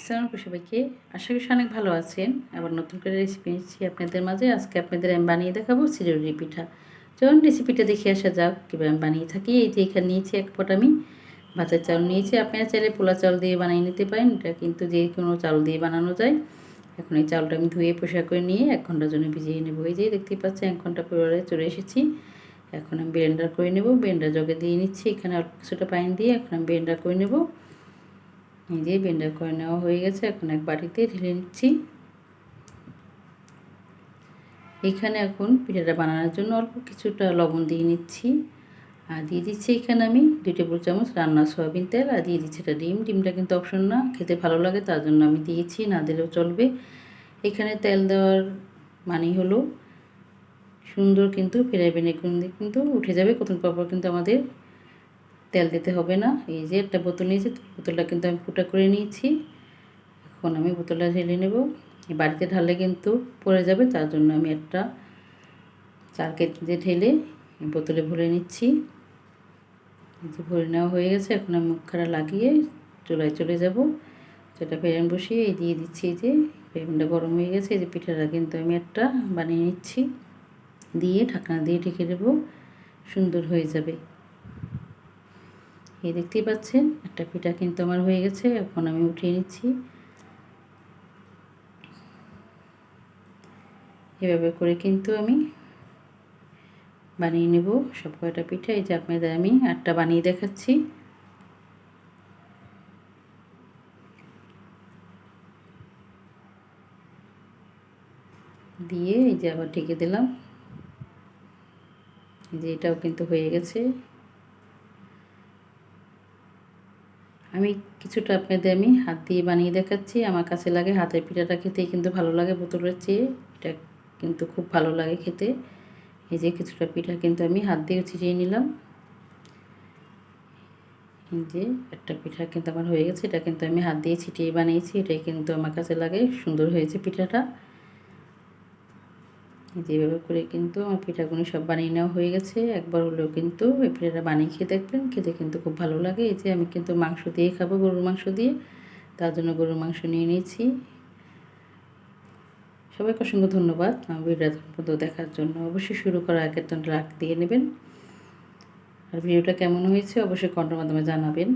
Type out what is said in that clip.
আসসালামু আলাইকুম সবাইকে। আশা করি অনেক ভালো আছেন। আবার নতুন করে রেসিপি নিচ্ছি আপনাদের মাঝে। আজকে আপনাদের আমি বানিয়ে দেখাবো চিরুরি পিঠা। চলুন রেসিপিটা দেখে আসা যাক। কীভাবে আমি বানিয়ে থাকি। এই যে এখানে নিয়েছি এক পট আমি ভাতের চাউল নিয়েছি। আপনারা চাইলে পোলা চাউল দিয়ে বানিয়ে নিতে পারেন। এটা কিন্তু যে কোনো চাউল দিয়ে বানানো যায়। এখন এই চাউলটা আমি ধুয়ে পোশাক করে নিয়ে এক ঘণ্টার জন্য ভিজিয়ে নেব। এই যে দেখতেই পাচ্ছেন, এক ঘণ্টা পরে চলে এসেছি। এখন আমি ব্লেন্ডার করে নেব। ব্লেন্ডার জগে দিয়ে নিচ্ছি। এখানে অল্প কিছুটা পানি দিয়ে এখন আমি ব্লেন্ডার করে নেব। যে ব্লেন্ডার করে নেওয়া হয়ে গেছে। এখন এক বাটিতে ঢেলে নিচ্ছি। এখানে এখন পিঠাটা বানানোর জন্য অল্প কিছুটা লবণ দিয়ে নিচ্ছি। আর দিয়ে দিচ্ছি এখানে আমি দুই টেবিল চামচ রান্না সয়াবিন তেল। আর দিয়ে দিচ্ছি এটা ডিম। ডিমটা কিন্তু অপশন না, খেতে ভালো লাগে, তার জন্য আমি দিয়েছি, না দিলেও চলবে। এখানে তেল দেওয়ার মানেই হলো, সুন্দর কিন্তু ফেরাই বেনে কিন্তু উঠে যাবে। কতক্ষণ পর কিন্তু আমাদের তেল দিতে হবে না। এই যে একটা বোতল নিয়েছি বোতলটা কিন্তু আমি ফুটা করে নিয়েছি। এখন আমি বোতলটা ঢেলে নেব। বাড়িতে ঢাললে কিন্তু পড়ে যাবে, তার জন্য আমি একটা চার কেজিতে ঢেলে বোতলে ভরে নিচ্ছি। যে ভরে নেওয়া হয়ে গেছে, এখন আমি মুখখানা লাগিয়ে চুলায় চলে যাব। সেটা ফেরেন বসিয়ে এই দিয়ে দিচ্ছি যে ফেরেনটা গরম হয়ে গেছে, এই যে পিঠাটা কিন্তু আমি একটা বানিয়ে নিচ্ছি। দিয়ে ঢাকনা দিয়ে ঢেকে দেবো, সুন্দর হয়ে যাবে। এই দেখতেই পাচ্ছেন, একটা পিঠা কিন্তু আমার হয়ে গেছে, এখন আমি উঠিয়ে নিচ্ছি। এভাবে করে কিন্তু আমি বানিয়ে নেব সব কয়টা পিঠা। এই যে আপনাদের আমি আটটা বানিয়ে দেখাচ্ছি। দিয়ে এই যে আবার ঢেকে দিলাম। যে এটাও কিন্তু হয়ে গেছে। আমি কিছুটা আপনাদের, আমি হাত দিয়ে বানিয়ে দেখাচ্ছি। আমার কাছে লাগে হাতের পিঠাটা খেতেই কিন্তু ভালো লাগে বোতলের চেয়ে। এটা কিন্তু খুব ভালো লাগে খেতে। এই যে কিছুটা পিঠা কিন্তু আমি হাত দিয়ে ছিটিয়ে নিলাম। এই যে একটা পিঠা কিন্তু আমার হয়ে গেছে। এটা কিন্তু আমি হাত দিয়ে ছিটিয়ে বানিয়েছি। এটাই কিন্তু আমার কাছে লাগে। সুন্দর হয়েছে পিঠাটা। যেভাবে করে কিন্তু আমার পিঠাগুলো সব বানিয়ে নেওয়া হয়ে গেছে। একবার হলেও কিন্তু এই পিঠাটা বানিয়ে খেয়ে দেখবেন, খেতে কিন্তু খুব ভালো লাগে। এই যে আমি কিন্তু মাংস দিয়ে খাব গরুর মাংস দিয়ে, তার জন্য গরুর মাংস নিয়ে নিয়েছি। সবাইকে অসংখ্য ধন্যবাদ আমার ভিডিওটা দেখার জন্য। অবশ্যই শুরু করার আগের তো লাখ দিয়ে নেবেন। আর ভিডিওটা কেমন হয়েছে অবশ্যই কন্টের মাধ্যমে জানাবেন।